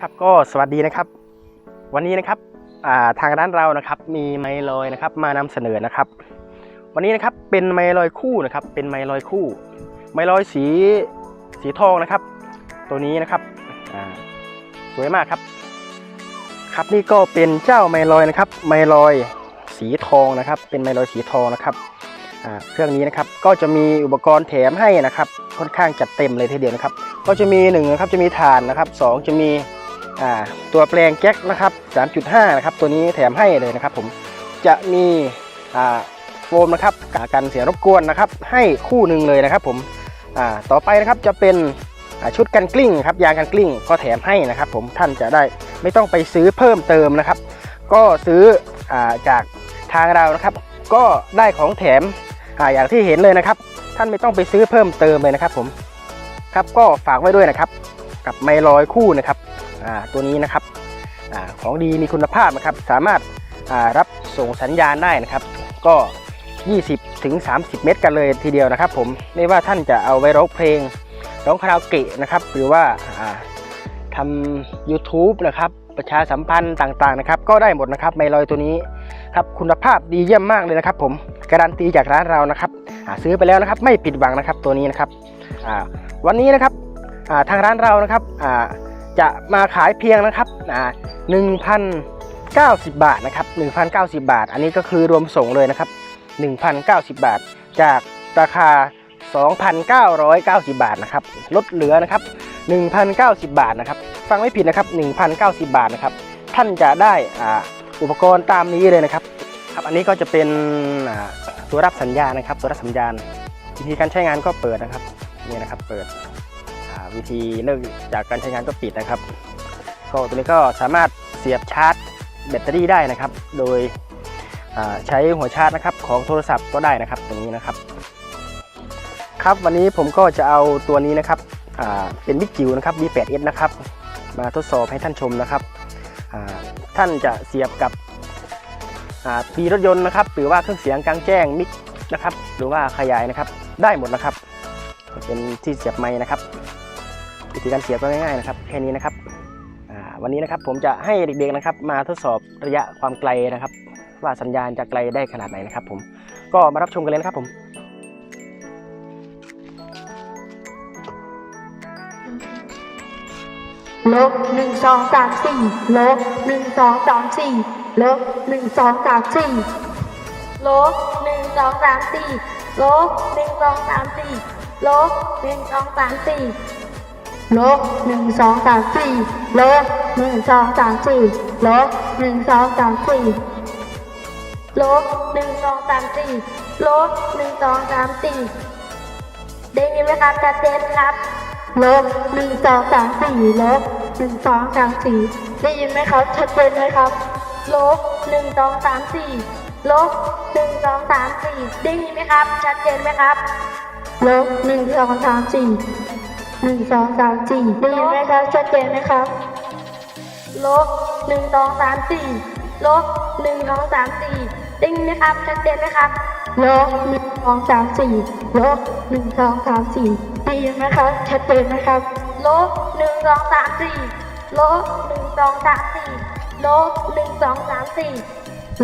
ครับก็สวัสดีนะครับ วันนี้นะครับทางร้านเรานะครับมีไมลอยนะครับมานำเสนอนะครับ วันนี้นะครับเป็นไมลอยคู่นะครับ เป็นไมลอยคู่ ไมลอยสีสีทองนะครับ ตัวนี้นะครับสวยมากครับ ครับนี่ก็เป็นเจ้าไมลอยนะครับ ไมลอยสีทองนะครับ เป็นไมลอยสีทองนะครับเครื่องนี้นะครับก็จะมีอุปกรณ์แถมให้นะครับ ค่อนข้างจัดเต็มเลยทีเดียวนะครับ ก็จะมี1นะครับจะมีฐานนะครับสองจะมี ตัวแปลงแจ็คนะครับ 3.5 นะครับ ตัวนี้แถมให้เลยนะครับ ผมจะมีโฟมนะครับกากันเสียงรบกวนนะครับ ให้คู่หนึ่งเลยนะครับ ผมต่อไปนะครับจะเป็นชุดกันกลิ้งครับยางกันกลิ้งก็แถมให้นะครับ ผมท่านจะได้ไม่ต้องไปซื้อเพิ่มเติมนะครับ ก็ซื้ออจากทางเรานะครับ ก็ได้ของแถมออย่างที่เห็นเลยนะครับ ท่านไม่ต้องไปซื้อเพิ่มเติมเลยนะครับ ผมครับก็ฝากไว้ด้วยนะครับ กับไมลอยคู่นะครับ ตัวนี้นะครับอของดีมีคุณภาพนะครับสามารถรับส่งสัญญาณได้นะครับ ก็ 20ถึง30 เมตรกันเลยทีเดียวนะครับ ผมไม่ว่าท่านจะเอาไว้ร้องเพลงร้องคาราโอเกะนะครับหรือว่าทำ YouTube นะครับประชาสัมพันธ์ต่างๆนะครับ ก็ได้หมดนะครับไมลอยตัวนี้ครับคุณภาพดีเยี่ยมมากเลยนะครับ ผมการันตีจากร้านเรานะครับซื้อไปแล้วนะครับ ไม่ผิดหวังนะครับตัวนี้นะครับวันนี้นะครับทางร้านเรานะครับ จะมาขายเพียงนะครับอ่า1,090บบาทนะครับ1,090บาท อันนี้ก็คือรวมส่งเลยนะครับ1,090บาท จากราคา 2,990 บาทนะครับลดเหลือนะครับ1,090 บาทนะครับฟังไม่ผิดนะครับ1,090 บาทนะครับท่านจะได้อ่าอุปกรณ์ตามนี้เลยนะครับครับอันนี้ก็จะเป็นอ่าตัวรับสัญญาณนะครับ ตัวรับสัญญาณวิธีการใช้งานก็เปิดนะครับนี่นะครับเปิด วิธีเลิกจากการใช้งานก็ปิดนะครับ ก็ตัวนี้ก็สามารถเสียบชาร์จแบตเตอรี่ได้นะครับ โดยใช้หัวชาร์จนะครับของโทรศัพท์ก็ได้นะครับตรงนี้นะครับ ครับวันนี้ผมก็จะเอาตัวนี้นะครับเป็นบิ๊กจิ๋วนะครับ V8S นะครับ มาทดสอบให้ท่านชมนะครับท่านจะเสียบกับปีรถยนต์นะครับ หรือว่าเครื่องเสียงกลางแจ้งมิกนะครับ หรือว่าขยายนะครับ ได้หมดนะครับ เป็นที่เสียบไม้นะครับ วิธีการเสียบก็ง่ายๆนะครับแค่นี้นะครับวันนี้นะครับผมจะให้เด็กๆนะครับ มาทดสอบระยะความไกลนะครับ ว่าสัญญาณจะไกลได้ขนาดไหนนะครับ ผมก็มารับชมกันเลยนะครับผมลบหนึ่งสองสามสี่ลบหนึ่งสองสามสี่ลบหนึ่งสองสามสี่ลบหนึ่งสองสามสี่ลบหนึ่งสองสามสี่ลบหนึ่งสองสามสี่ ลบหนึ่งสองสามสี่ลบหนึ่งสองสามสี่ลบหนึ่งสองสามสี่ลบหนึ่งสองสามสี่ลบหนึ่งสองสามสี่ได้ยินไหมครับชัดเจนครับลบหนึ่งสองสามสี่ลบหนึ่งสองสามสี่ได้ยินไหมครับชัดเจนไหมครับลบหนึ่งสองสามสี่ลบหนึ่งสองสามสี่ได้ยินไหมครับ ชัดเจนไหมครับลบหนึ่งสองสามสี่ หนึ่งสองสามสี่ได้ยินไหมครับชัดเจนไหมครับลบหนึ่งสองสามสี่ลบหนึ่งสองสามสี่ได้ยินไหมครับชัดเจนไหมครับลบหนึ่งสองสามสี่ลบหนึ่งสองสามสี่ได้ยินไหมครับชัดเจนไหมครับลบหนึ่งสองสามสี่ลบหนึ่งสองสามสี่ลบหนึ่งสองสามสี่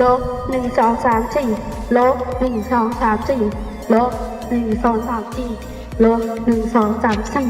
ลบหนึ่งสองสามสี่ลบหนึ่งสองสามสี่ลบหนึ่งสองสามสี่ ลบหนึ่งสองสามสี่